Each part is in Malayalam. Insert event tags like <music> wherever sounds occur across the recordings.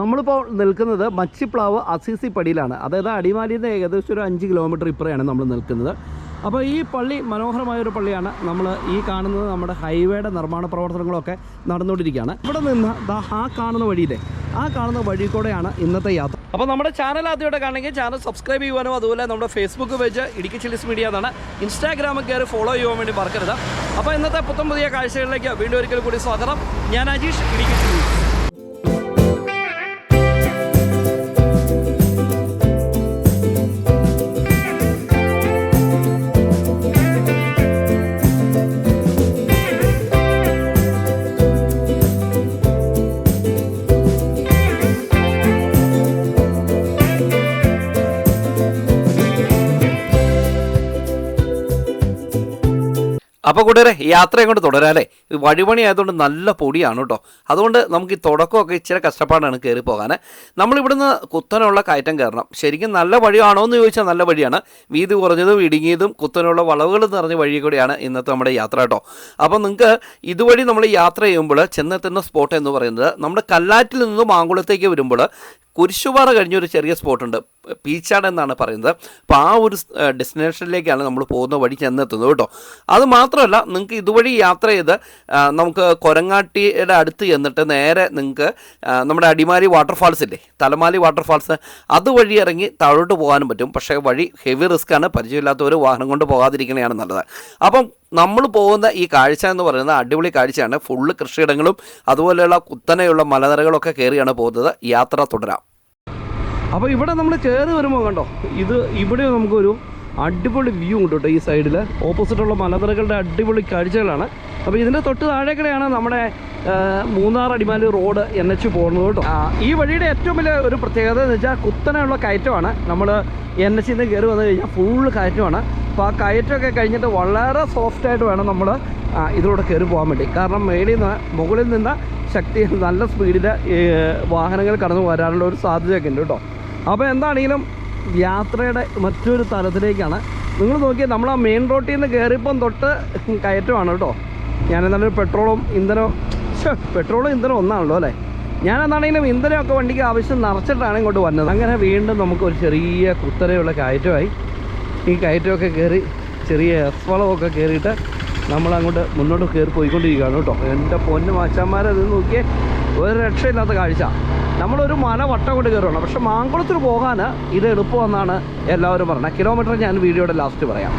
നമ്മളിപ്പോൾ നിൽക്കുന്നത് മച്ചിപ്ലാവ് അസീസി പടിയിലാണ്. അതായത് അടിമാലിയിൽ നിന്ന് ഏകദേശം ഒരു അഞ്ച് കിലോമീറ്റർ ഇപ്പുറയാണ് നമ്മൾ നിൽക്കുന്നത്. അപ്പോൾ ഈ പള്ളി മനോഹരമായൊരു പള്ളിയാണ് നമ്മൾ ഈ കാണുന്നത് നമ്മുടെ ഹൈവേയുടെ നിർമ്മാണ പ്രവർത്തനങ്ങളൊക്കെ നടന്നുകൊണ്ടിരിക്കുകയാണ്. ഇവിടെ നിന്ന് ആ കാണുന്ന വഴിയിലെ ആ കാണുന്ന വഴി കൂടെയാണ് ഇന്നത്തെ യാത്ര. അപ്പോൾ നമ്മുടെ ചാനൽ ആദ്യമായിട്ട് കാണണമെങ്കിൽ ചാനൽ സബ്സ്ക്രൈബ് ചെയ്യുവാനും അതുപോലെ നമ്മുടെ Facebook page Idukki chillies media എന്നാണ് ഇൻസ്റ്റാഗ്രാമിൽ കയറി ഫോളോ ചെയ്യാൻ വേണ്ടി മറക്കരുത്. അപ്പോൾ ഇന്നത്തെ പുത്തം പുതിയ കാഴ്ചകളിലേക്ക് വീണ്ടും ഒരിക്കൽ കൂടി സ്വാഗതം. ഞാൻ അജീഷ് ഇടുക്കി ചില്ലിസ് അപ്പോൾ കൂട്ടുകാരെ യാത്ര അങ്ങോട്ട് തുടരാല്ലേ? വഴിപണി ആയതുകൊണ്ട് നല്ല പൊടിയാണ് കേട്ടോ. അതുകൊണ്ട് നമുക്ക് ഈ തുടക്കമൊക്കെ ഇച്ചിരി കഷ്ടപ്പാടാണ് കയറി പോകാൻ നമ്മളിവിടുന്ന് കുത്തനുള്ള കയറ്റം കയറണം. ശരിക്കും നല്ല വഴിയാണോ എന്ന് ചോദിച്ചാൽ നല്ല വഴിയാണ്. വീതി കുറഞ്ഞതും ഇടുങ്ങിയതും കുത്തനുള്ള വളവുകൾ നിറഞ്ഞ വഴി കൂടിയാണ് ഇന്നത്തെ നമ്മുടെ യാത്ര കേട്ടോ. അപ്പോൾ നിങ്ങൾക്ക് ഇതുവഴി നമ്മൾ യാത്ര ചെയ്യുമ്പോൾ ചെന്നെത്തുന്ന സ്പോട്ട് എന്ന് പറയുന്നത് നമ്മുടെ കല്ലാറ്റിൽ നിന്നും മാങ്കുളത്തേക്ക് വരുമ്പോൾ കുരിശുപാറ കഴിഞ്ഞൊരു ചെറിയ സ്പോട്ടുണ്ട്. പീച്ചാട് എന്നാണ് പറയുന്നത്. അപ്പോൾ ആ ഒരു ഡെസ്റ്റിനേഷനിലേക്കാണ് നമ്മൾ പോകുന്ന വഴി ചെന്നെത്തുന്നത് കേട്ടോ. അത് മാത്രമല്ല നിങ്ങൾക്ക് ഇതുവഴി യാത്ര ചെയ്ത് നമുക്ക് കൊരങ്ങാട്ടിയുടെ അടുത്ത് ചെന്നിട്ട് നേരെ നിങ്ങൾക്ക് നമ്മുടെ അടിമാലി വാട്ടർഫാൾസ് ഇല്ലേ? തലമാലി വാട്ടർഫാൾസ്. അതുവഴി ഇറങ്ങി താഴോട്ട് പോകാനും പറ്റും. പക്ഷേ വഴി ഹെവി റിസ്ക്കാണ്. പരിചയമില്ലാത്തവർ വാഹനം കൊണ്ട് പോകാതിരിക്കണതാണ് നല്ലത്. അപ്പം നമ്മൾ പോകുന്ന ഈ കാഴ്ച എന്ന് പറയുന്നത് അടിപൊളി കാഴ്ചയാണ്. ഫുള്ള് കൃഷിയിടങ്ങളും അതുപോലെയുള്ള കുത്തനെയുള്ള മലനിരകളൊക്കെ കയറിയാണ് പോകുന്നത്. യാത്ര തുടരാം. അപ്പോൾ ഇവിടെ നമ്മൾ കയറി വരുമ്പോൾ കണ്ടോ? ഇത് ഇവിടെ നമുക്കൊരു അടിപൊളി വ്യൂ ഉണ്ട് കേട്ടോ ഈ സൈഡിൽ ഓപ്പോസിറ്റുള്ള മലനിരകളുടെ അടിപൊളി കാഴ്ചകളാണ്. അപ്പോൾ ഇതിന്റെ തൊട്ട് താഴേക്കടെയാണ് നമ്മുടെ Munnar Adimali road N H പോകുന്നത് കേട്ടോ. ഈ വഴിയുടെ ഏറ്റവും വലിയ ഒരു പ്രത്യേകത എന്ന് വെച്ചാൽ കുത്തനെയുള്ള കയറ്റമാണ്. നമ്മൾ എൻ എച്ചിൽ നിന്ന് കയറി വന്നു കഴിഞ്ഞാൽ ഫുള്ള് കയറ്റമാണ്. അപ്പോൾ ആ കയറ്റമൊക്കെ കഴിഞ്ഞിട്ട് വളരെ സോഫ്റ്റായിട്ട് വേണം നമ്മൾ ഇതിലൂടെ കയറി പോകാൻ വേണ്ടി. കാരണം മേളിൽ നിന്ന് മുകളിൽ നിന്ന് ശക്തി നല്ല സ്പീഡിൽ വാഹനങ്ങൾ കടന്നു വരാനുള്ള ഒരു സാധ്യതയൊക്കെ ഉണ്ട് കേട്ടോ. അപ്പോൾ എന്താണെങ്കിലും യാത്രയുടെ മറ്റൊരു തലത്തിലേക്കാണ്. നിങ്ങൾ നോക്കിയാൽ നമ്മൾ ആ മെയിൻ റോട്ടിൽ നിന്ന് കയറിയപ്പം തൊട്ട് കയറ്റമാണ് കേട്ടോ. ഞാൻ എന്നാലും പെട്രോളും ഇന്ധനവും പെട്രോളും ഇന്ധനം ഒന്നാണല്ലോ അല്ലേ? ഞാൻ എന്താണെങ്കിലും ഇന്ധനമൊക്കെ വണ്ടിക്ക് ആവശ്യം നിറച്ചിട്ടാണ് ഇങ്ങോട്ട് വന്നത്. അങ്ങനെ വീണ്ടും നമുക്ക് ഒരു ചെറിയ കുത്തരയുള്ള കയറ്റമായി. ഈ കയറ്റമൊക്കെ കയറി ചെറിയ എസ്വളമൊക്കെ കയറിയിട്ട് നമ്മളങ്ങോട്ട് മുന്നോട്ട് കയറി പോയിക്കൊണ്ടിരിക്കുകയാണ് കേട്ടോ. എന്റെ പൊന്ന് മാച്ചാന്മാരെ ഇത് നോക്കിയേ ഒരു രക്ഷയില്ലാത്ത കാഴ്ച. നമ്മളൊരു മല വട്ടം കൊണ്ട് കയറുകയാണ് പക്ഷെ മാങ്കുളത്തിൽ പോകാൻ ഇത് എളുപ്പമെന്നാണ് എല്ലാവരും പറഞ്ഞത്. കിലോമീറ്റർ ഞാൻ വീഡിയോയുടെ ലാസ്റ്റ് പറയാം.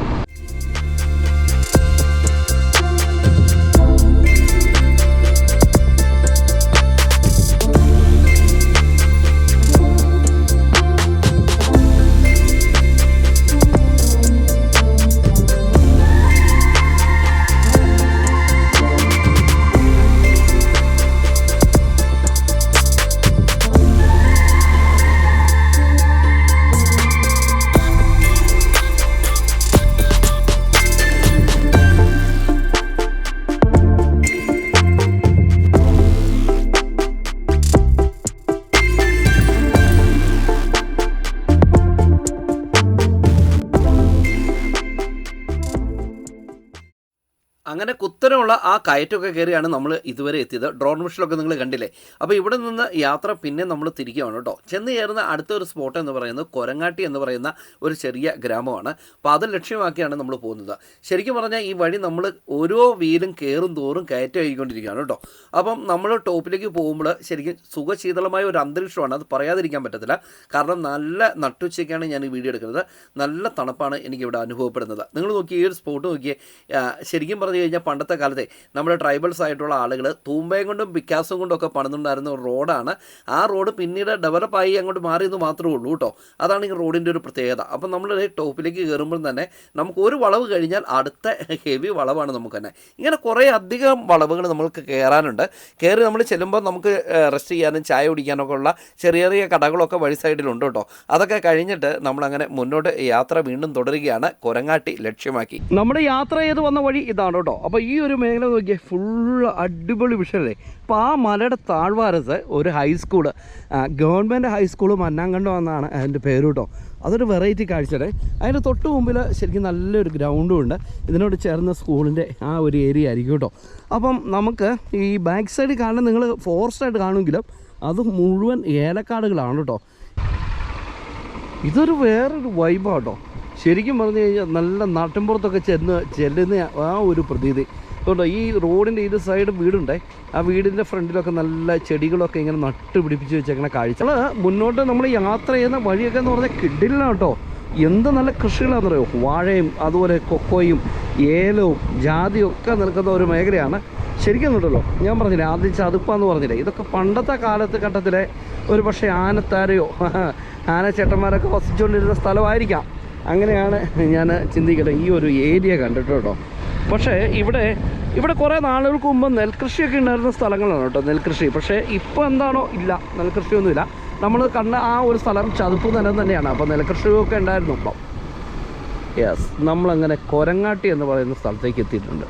അങ്ങനെ കുത്തരമുള്ള ആ കയറ്റമൊക്കെ കയറിയാണ് നമ്മൾ ഇതുവരെ എത്തിയത്. ഡ്രോൺ മിഷനിലൊക്കെ നിങ്ങൾ കണ്ടില്ലേ? അപ്പോൾ ഇവിടെ നിന്ന് യാത്ര പിന്നെ നമ്മൾ തിരിക്കുകയാണ് കേട്ടോ. ചെന്ന് ചേർന്ന അടുത്ത ഒരു സ്പോട്ട് എന്ന് പറയുന്നത് കൊരങ്ങാട്ടി എന്ന് പറയുന്ന ഒരു ചെറിയ ഗ്രാമമാണ്. അപ്പോൾ അത് ലക്ഷ്യമാക്കിയാണ് നമ്മൾ പോകുന്നത്. ശരിക്കും പറഞ്ഞാൽ ഈ വഴി നമ്മൾ ഓരോ വീലും കയറും തോറും കയറ്റമായിക്കൊണ്ടിരിക്കുകയാണ് കേട്ടോ. അപ്പം നമ്മൾ ടോപ്പിലേക്ക് പോകുമ്പോൾ ശരിക്കും സുഖശീതളമായ ഒരു അന്തരീക്ഷമാണ്. അത് പറയാതിരിക്കാൻ പറ്റത്തില്ല. കാരണം നല്ല നട്ടുച്ചയ്ക്കാണ് ഞാൻ ഈ വീഡിയോ എടുക്കുന്നത്. നല്ല തണുപ്പാണ് എനിക്കിവിടെ അനുഭവപ്പെടുന്നത്. നിങ്ങൾ നോക്കി ഈ ഒരു സ്പോട്ട് നോക്കിയേ ശരിക്കും ശരിക്കും പറഞ്ഞു കഴിഞ്ഞാൽ പണ്ടത്തെ കാലത്തെ നമ്മുടെ ട്രൈബൽസ് ആയിട്ടുള്ള ആളുകൾ തൂമ്പയും കൊണ്ടും പിക്കാസും കൊണ്ടും ഒക്കെ പണിതുണ്ടായിരുന്ന ഒരു റോഡാണ്. ആ റോഡ് പിന്നീട് ഡെവലപ്പായി അങ്ങോട്ട് മാറിയത് മാത്രമേ ഉള്ളൂ കേട്ടോ. അതാണ് ഈ റോഡിന്റെ ഒരു പ്രത്യേകത. അപ്പം നമ്മൾ ടോപ്പിലേക്ക് കയറുമ്പോൾ തന്നെ നമുക്ക് ഒരു വളവ് കഴിഞ്ഞാൽ അടുത്ത ഹെവി വളവാണ് നമുക്ക് തന്നെ. ഇങ്ങനെ കുറേ അധികം വളവുകൾ നമുക്ക് കയറാനുണ്ട് കയറി നമ്മൾ ചെല്ലുമ്പോൾ നമുക്ക് റെസ്റ്റ് ചെയ്യാനും ചായ കുടിക്കാനൊക്കെ ഉള്ള ചെറിയ ചെറിയ കടകളൊക്കെ വഴി സൈഡിലുണ്ട് കേട്ടോ. അതൊക്കെ കഴിഞ്ഞിട്ട് നമ്മളങ്ങനെ മുന്നോട്ട് യാത്ര വീണ്ടും തുടരുകയാണ്. കൊരങ്ങാട്ടി ലക്ഷ്യമാക്കി. നമ്മുടെ യാത്ര ചെയ്ത് വന്ന വഴി ഇതാണ് കേട്ടോ. അപ്പോൾ ഈ ഒരു മേഖല നോക്കിയാൽ ഫുൾ അടിപൊളി വിഷയല്ലേ? അപ്പോൾ ആ മലയുടെ താഴ്വാരത്ത് ഒരു ഹൈസ്കൂൾ ഗവൺമെന്റ് ഹൈസ്കൂൾ മന്നാങ്കണ്ടോ എന്നാണ് അതിന്റെ പേര് കേട്ടോ. അതൊരു വെറൈറ്റി കാഴ്ചയുടെ അതിന്റെ തൊട്ട് മുമ്പിൽ ശരിക്കും നല്ലൊരു ഗ്രൗണ്ടും ഉണ്ട്. ഇതിനോട് ചേർന്ന സ്കൂളിന്റെ ആ ഒരു ഏരിയ ആയിരിക്കും കേട്ടോ. അപ്പം നമുക്ക് ഈ ബാക്ക് സൈഡ് കാണാൻ നിങ്ങൾ ഫോറസ്റ്റ് ആയിട്ട് കാണുമെങ്കിലും അത് മുഴുവൻ ഏലക്കാടുകളാണ് കേട്ടോ. ഇതൊരു വേറൊരു വൈബാട്ടോ ശരിക്കും പറഞ്ഞു കഴിഞ്ഞാൽ നല്ല നാട്ടിൻപുറത്തൊക്കെ ചെന്ന് ചെല്ലുന്ന ആ ഒരു പ്രതീതി. അതുകൊണ്ട് ഈ റോഡിന്റെ ഇത് സൈഡ് വീടുണ്ടേ ആ വീടിന്റെ ഫ്രണ്ടിലൊക്കെ നല്ല ചെടികളൊക്കെ ഇങ്ങനെ നട്ട് പിടിപ്പിച്ച് വെച്ചേക്കണ കാഴ്ച. നമ്മൾ മുന്നോട്ട് നമ്മൾ യാത്ര ചെയ്യുന്ന വഴിയൊക്കെ എന്ന് പറഞ്ഞാൽ കിഡിലാണ് കേട്ടോ. എന്ത് നല്ല കൃഷികളാണെന്ന് അറിയോ? വാഴയും അതുപോലെ കൊക്കോയും ഏലവും ജാതിയും ഒക്കെ നിൽക്കുന്ന ഒരു മേഖലയാണ്. ശരിക്കും ഉണ്ടല്ലോ ഞാൻ പറഞ്ഞില്ലേ ആദ്യം ചതുപ്പാന്ന് പറഞ്ഞില്ലേ? ഇതൊക്കെ പണ്ടത്തെ കാലത്ത് ഘട്ടത്തിലെ ഒരു പക്ഷേ ആനത്താരയോ <laughs> ആനച്ചേട്ടന്മാരൊക്കെ വസിച്ചുകൊണ്ടിരുന്ന സ്ഥലമായിരിക്കാം. അങ്ങനെയാണ് ഞാൻ ചിന്തിക്കുന്നത് ഈ ഒരു ഏരിയ കണ്ടിട്ട് കേട്ടോ. പക്ഷേ ഇവിടെ ഇവിടെ കുറേ നാളുകൾക്ക് മുമ്പ് നെൽകൃഷിയൊക്കെ ഉണ്ടായിരുന്ന സ്ഥലങ്ങളാണ് കേട്ടോ നെൽകൃഷി. പക്ഷേ ഇപ്പോൾ എന്താണോ ഇല്ല നെൽകൃഷിയൊന്നുമില്ല. നമ്മൾ കണ്ട ആ ഒരു സ്ഥലം ചതുപ്പ് നിലം തന്നെയാണ്. അപ്പോൾ നെൽകൃഷിയൊക്കെ ഉണ്ടായിരുന്നു അപ്പം യെസ് നമ്മളങ്ങനെ കൊരങ്ങാട്ടി എന്ന് പറയുന്ന സ്ഥലത്തേക്ക് എത്തിയിട്ടുണ്ട്.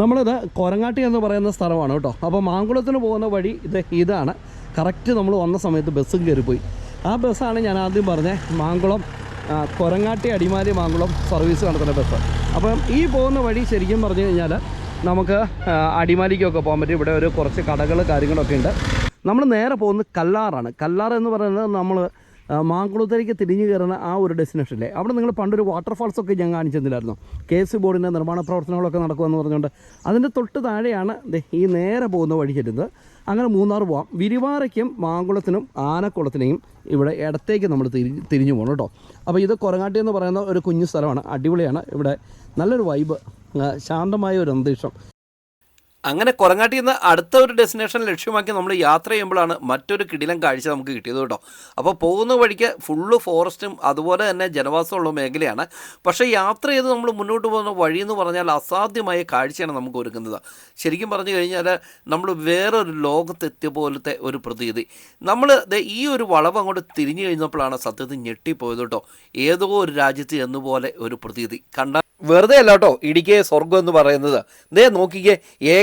നമ്മളിത് കൊരങ്ങാട്ടി എന്ന് പറയുന്ന സ്ഥലമാണ് കേട്ടോ. അപ്പോൾ മാങ്കുളത്തിന് പോകുന്ന വഴി ഇത് ഇതാണ്. കറക്റ്റ് നമ്മൾ വന്ന സമയത്ത് ബസ്സും കയറിപ്പോയി. ആ ബസ്സാണ് ഞാൻ ആദ്യം പറഞ്ഞത് മാങ്കുളം കൊരങ്ങാട്ടി അടിമാലി മാങ്കുളം സർവീസ് നടത്തുന്ന ബസ് അപ്പം ഈ പോകുന്ന വഴി ശരിക്കും പറഞ്ഞു കഴിഞ്ഞാൽ നമുക്ക് അടിമാലിക്കൊക്കെ പോകാൻ പറ്റും. ഇവിടെ ഒരു കുറച്ച് കടകൾ കാര്യങ്ങളൊക്കെ ഉണ്ട്. നമ്മൾ നേരെ പോകുന്നത് കല്ലാറാണ്. കല്ലാർ എന്ന് പറയുന്നത് നമ്മൾ മാങ്കുളത്തേക്ക് തിരിഞ്ഞു കയറുന്ന ആ ഒരു ഡെസ്റ്റിനേഷനിലെ അവിടെ നിങ്ങൾ പണ്ടൊരു വാട്ടർഫാൾസ് ഒക്കെ ഞാൻ കാണിച്ചു തന്നില്ലായിരുന്നു കെ എസ് ബോർഡിന്റെ നിർമ്മാണ പ്രവർത്തനങ്ങളൊക്കെ നടക്കുമെന്ന് പറഞ്ഞുകൊണ്ട് അതിന്റെ തൊട്ട് താഴെയാണ് ഈ നേരെ പോകുന്ന വഴി ചെല്ലുന്നത്. അങ്ങനെ മൂന്നാർ പോവാം. വിരിവാറയ്ക്കും മാങ്കുളത്തിനും ആനക്കുളത്തിനെയും ഇവിടെ ഇടത്തേക്ക് നമ്മൾ തിരി തിരിഞ്ഞു പോകണം കേട്ടോ. അപ്പോൾ ഇത് കൊരങ്ങാട്ടി എന്ന് പറയുന്ന ഒരു കുഞ്ഞു സ്ഥലമാണ്. അടിപൊളിയാണ്. ഇവിടെ നല്ലൊരു വൈബ് ശാന്തമായ ഒരു അന്തരീക്ഷം. അങ്ങനെ കൊറങ്ങാട്ടിൽ നിന്ന് അടുത്ത ഒരു ഡെസ്റ്റിനേഷൻ ലക്ഷ്യമാക്കി നമ്മൾ യാത്ര ചെയ്യുമ്പോഴാണ് മറ്റൊരു കിടിലം കാഴ്ച നമുക്ക് കിട്ടിയത് കേട്ടോ. അപ്പോൾ പോകുന്ന വഴിക്ക് ഫുള്ള് ഫോറസ്റ്റും അതുപോലെ തന്നെ ജനവാസമുള്ള മേഖലയാണ്. പക്ഷേ യാത്ര ചെയ്ത് നമ്മൾ മുന്നോട്ട് പോകുന്ന വഴി എന്ന് പറഞ്ഞാൽ അസാധ്യമായ കാഴ്ചയാണ് നമുക്ക് ഒരുക്കുന്നത്. ശരിക്കും പറഞ്ഞു കഴിഞ്ഞാൽ നമ്മൾ വേറൊരു ലോകത്തെത്തിയ പോലത്തെ ഒരു പ്രതീതി. നമ്മൾ ഈ ഒരു വളവ് അങ്ങോട്ട് തിരിഞ്ഞു കഴിഞ്ഞപ്പോഴാണ് സത്യത്തിൽ ഞെട്ടിപ്പോയത് കേട്ടോ. ഏതോ ഒരു രാജ്യത്ത് എന്നുപോലെ ഒരു പ്രതീതി. കണ്ട വെറുതെ അല്ല കേട്ടോ ഇടുക്കിയെ സ്വർഗം എന്ന് പറയുന്നത്. ദേ നോക്കിക്കേ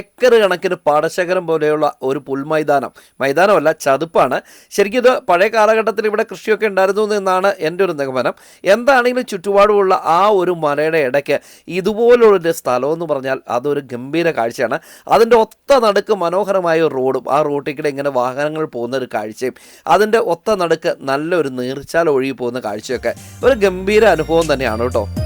ഏക്കർ കണക്കിന് പാടശേഖരം പോലെയുള്ള ഒരു പുൽമൈതാനം. മൈതാനമല്ല ചതുപ്പാണ്. ശരിക്കും ഇത് പഴയ കാലഘട്ടത്തിൽ ഇവിടെ കൃഷിയൊക്കെ ഉണ്ടായിരുന്നു എന്നാണ് എന്റെ ഒരു നിഗമനം. എന്താണെങ്കിലും ചുറ്റുപാടുമുള്ള ആ ഒരു മലയുടെ ഇടയ്ക്ക് ഇതുപോലുള്ളൊരു സ്ഥലം എന്ന് പറഞ്ഞാൽ അതൊരു ഗംഭീര കാഴ്ചയാണ്. അതിന്റെ ഒത്ത നടുക്ക് മനോഹരമായ റോഡും ആ റോട്ടിൽ കൂടെ ഇങ്ങനെ വാഹനങ്ങൾ പോകുന്ന ഒരു കാഴ്ചയും അതിന്റെ ഒത്ത നടുക്ക് നല്ലൊരു നീർച്ചാൽ ഒഴുകി പോകുന്ന കാഴ്ചയൊക്കെ. ഒരു ഗംഭീര അനുഭവം തന്നെയാണ് കേട്ടോ.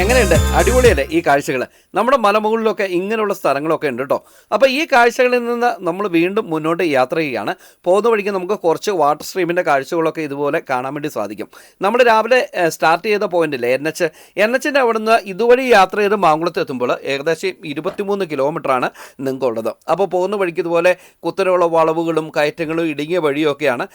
എങ്ങനെയുണ്ട്? അടിപൊളിയല്ലേ ഈ കാഴ്ചകൾ നമ്മുടെ മലമുകളിലൊക്കെ ഇങ്ങനെയുള്ള സ്ഥലങ്ങളൊക്കെ ഉണ്ട് കേട്ടോ. അപ്പോൾ ഈ കാഴ്ചകളിൽ നിന്ന് നമ്മൾ വീണ്ടും മുന്നോട്ട് യാത്ര ചെയ്യുകയാണ്. പോകുന്ന വഴിക്ക് നമുക്ക് കുറച്ച് വാട്ടർ സ്ട്രീമിന്റെ കാഴ്ചകളൊക്കെ ഇതുപോലെ കാണാൻ വേണ്ടി സാധിക്കും. നമ്മൾ രാവിലെ സ്റ്റാർട്ട് ചെയ്ത പോയിന്റില്ലേ എൻ എച്ച് എൻ എച്ചിന്റെ അവിടുന്ന് ഇതുവഴി യാത്ര ചെയ്ത് മാങ്കുളത്ത് എത്തുമ്പോൾ ഏകദേശം ഇരുപത്തിമൂന്ന് കിലോമീറ്ററാണ് നിങ്ങൾക്കുള്ളത്. അപ്പോൾ പോകുന്ന വഴിക്ക് ഇതുപോലെ കുത്തനെയുള്ള വളവുകളും കയറ്റങ്ങളും ഇടുങ്ങിയ വഴിയൊക്കെയാണ്.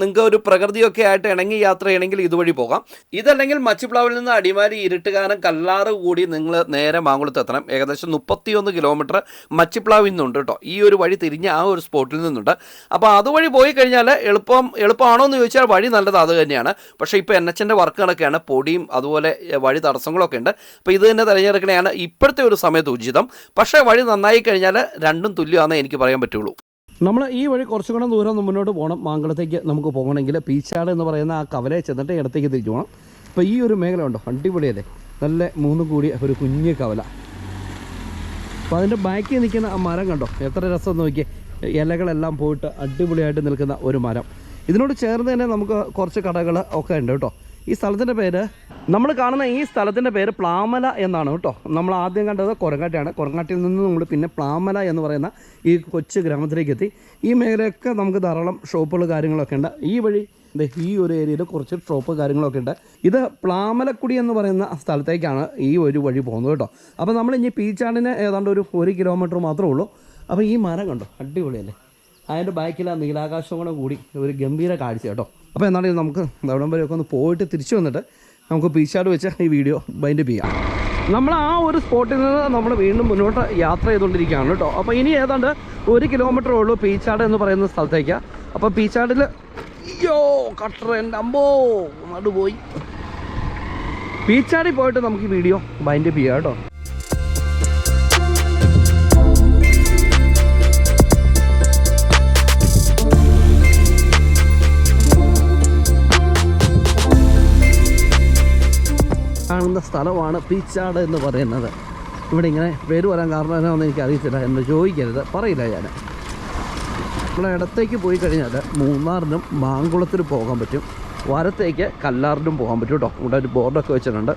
നിങ്ങൾക്ക് ഒരു പ്രകൃതിയൊക്കെ ആയിട്ട് ഇണങ്ങി യാത്ര ചെയ്യണമെങ്കിൽ ഇതുവഴി പോകാം. ഇതല്ലെങ്കിൽ മച്ചിപ്ലാവിൽ നിന്ന് അടിമാലി ഇരുട്ടുകാനം കല്ലാറ് കൂടി നിങ്ങൾ നേരെ മാങ്കുളത്ത് എത്തണം. ഏകദേശം മുപ്പത്തിയൊന്ന് കിലോമീറ്റർ മച്ചിപ്ലാവിൽ നിന്നുണ്ട് കേട്ടോ. ഈ ഒരു വഴി തിരിഞ്ഞ് ആ ഒരു സ്പോട്ടിൽ നിന്നുണ്ട്. അപ്പോൾ അതുവഴി പോയി കഴിഞ്ഞാൽ എളുപ്പം എളുപ്പമാണോ എന്ന് ചോദിച്ചാൽ വഴി നല്ലത് അത് തന്നെയാണ്. പക്ഷേ ഇപ്പോൾ എൻ എച്ചിന്റെ വർക്ക് കണക്കെയാണ് പൊടിയും അതുപോലെ വഴി തടസ്സങ്ങളൊക്കെ ഉണ്ട്. അപ്പോൾ ഇത് തന്നെ തിരഞ്ഞെടുക്കണതാണ് ഇപ്പോഴത്തെ ഒരു സമയത്ത് ഉചിതം. പക്ഷേ വഴി നന്നായി കഴിഞ്ഞാൽ രണ്ടും തുല്യമാണെന്നേ എനിക്ക് പറയാൻ പറ്റുള്ളൂ. നമ്മൾ ഈ വഴി കുറച്ചും കൂടെ ദൂരം മുന്നോട്ട് പോകണം മാങ്കുളത്തേക്ക് നമുക്ക് പോകണമെങ്കിൽ പീച്ചാട് എന്ന് പറയുന്ന ആ കവലയെ ചെന്നിട്ട് ഇടത്തേക്ക് തിരിച്ചു പോകണം അപ്പോൾ ഈ ഒരു മേഖല ഉണ്ടോ? അടിപൊളിയല്ലേ? നല്ല മൂന്ന് കൂടി ഒരു കുഞ്ഞ് കവല. അപ്പോൾ അതിന്റെ ബാക്കിൽ നിൽക്കുന്ന ആ മരം കണ്ടോ? എത്ര രസം നോക്കിയേ. ഇലകളെല്ലാം പോയിട്ട് അടിപൊളിയായിട്ട് നിൽക്കുന്ന ഒരു മരം. ഇതിനോട് ചേർന്ന് തന്നെ നമുക്ക് കുറച്ച് കടകൾ ഒക്കെ ഉണ്ട് കേട്ടോ. ഈ സ്ഥലത്തിന്റെ പേര് നമ്മൾ കാണുന്ന ഈ സ്ഥലത്തിന്റെ പേര് പ്ലാമല എന്നാണ് കേട്ടോ. നമ്മൾ ആദ്യം കണ്ടത് കൊരങ്ങാട്ടിയാണ് കൊരങ്ങാട്ടിയിൽ നിന്ന് നമ്മൾ പിന്നെ പ്ലാമല എന്ന് പറയുന്ന ഈ കൊച്ചു ഗ്രാമത്തിലേക്ക് എത്തി. ഈ മേഖലയൊക്കെ നമുക്ക് ധാരാളം ഷോപ്പുകൾ കാര്യങ്ങളൊക്കെ ഉണ്ട്. ഈ വഴി ഈ ഒരു ഏരിയയിൽ കുറച്ച് ട്രോപ്പ് കാര്യങ്ങളൊക്കെ ഉണ്ട്. ഇത് പ്ലാമലക്കുടി എന്ന് പറയുന്ന സ്ഥലത്തേക്കാണ് ഈ ഒരു വഴി പോകുന്നത് കേട്ടോ. അപ്പോൾ നമ്മൾ ഇനി പീച്ചാടിന് ഏതാണ്ട് ഒരു ഒരു കിലോമീറ്റർ മാത്രമേ ഉള്ളൂ. അപ്പോൾ ഈ മരം കണ്ടോ? അടിപൊളിയല്ലേ? അതിന്റെ ബാക്കിൽ ആ നീലാകാശം കൂടെ കൂടി ഒരു ഗംഭീര കാഴ്ച കേട്ടോ. അപ്പോൾ എന്നാണെങ്കിൽ നമുക്ക് അവിടം വരെയൊക്കെ ഒന്ന് പോയിട്ട് തിരിച്ചു വന്നിട്ട് നമുക്ക് പീച്ചാട് വെച്ച് ഈ വീഡിയോ ബൈൻഡ് ചെയ്യാം. നമ്മൾ ആ ഒരു സ്പോട്ടിൽ നിന്ന് നമ്മൾ വീണ്ടും മുന്നോട്ട് യാത്ര ചെയ്തുകൊണ്ടിരിക്കുകയാണ് കേട്ടോ. അപ്പോൾ ഇനി ഏതാണ്ട് ഒരു കിലോമീറ്റർ ഉള്ളൂ പീച്ചാട് എന്ന് പറയുന്ന സ്ഥലത്തേക്ക്. അപ്പോൾ പീച്ചാടിൽ അയ്യോ കട്ടർ അമ്പോ നടുപോയി. ബീച്ചാടി പോയിട്ട് നമുക്ക് ഈ വീഡിയോ ബൈൻഡ് ചെയ്യാം കേട്ടോ. കാണുന്ന സ്ഥലമാണ് പീച്ചാട് എന്ന് പറയുന്നത്. ഇവിടെ ഇങ്ങനെ പേര് വരാൻ കാരണം എന്നാണെന്ന് എനിക്ക് അറിയത്തില്ല എന്ന് ചോദിക്കരുത്. പറയില്ല ഞാൻ ഇവിടെ ഇടത്തേക്ക് പോയി കഴിഞ്ഞാൽ മൂന്നാറിനും മാങ്കുളത്തിനും പോകാൻ പറ്റും. വരത്തേക്ക് കല്ലാറിനും പോകാൻ പറ്റും കേട്ടോ. ഇവിടെ ഒരു ബോർഡൊക്കെ വെച്ചിട്ടുണ്ട്.